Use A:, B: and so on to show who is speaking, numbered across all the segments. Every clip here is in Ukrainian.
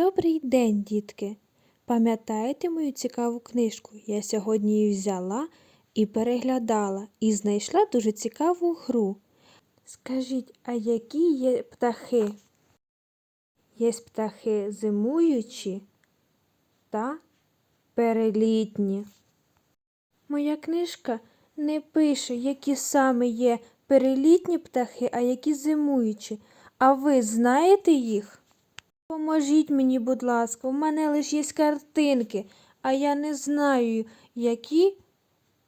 A: Добрий день, дітки! Пам'ятаєте мою цікаву книжку? Я сьогодні її взяла і переглядала, і знайшла дуже цікаву гру. Скажіть, а які є птахи? Є птахи зимуючі та перелітні. Моя книжка не пише, які саме є перелітні птахи, а які зимуючі. А ви знаєте їх? Поможіть мені, будь ласка, у мене лише є картинки, а я не знаю, які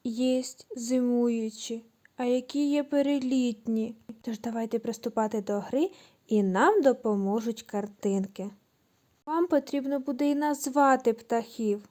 A: є зимуючі, а які є перелітні. Тож давайте приступати до гри і нам допоможуть картинки. Вам потрібно буде і назвати птахів.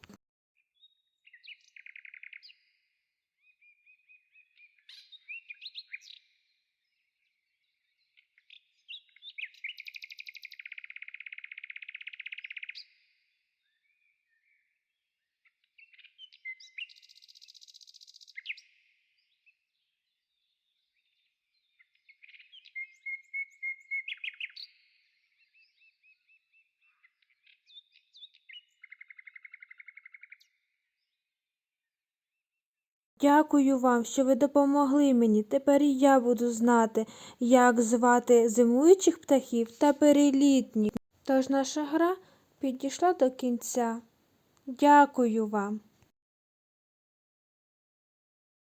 A: Дякую вам, що ви допомогли мені. Тепер і я буду знати, як звати зимуючих птахів та перелітніх. Тож наша гра підійшла до кінця. Дякую вам.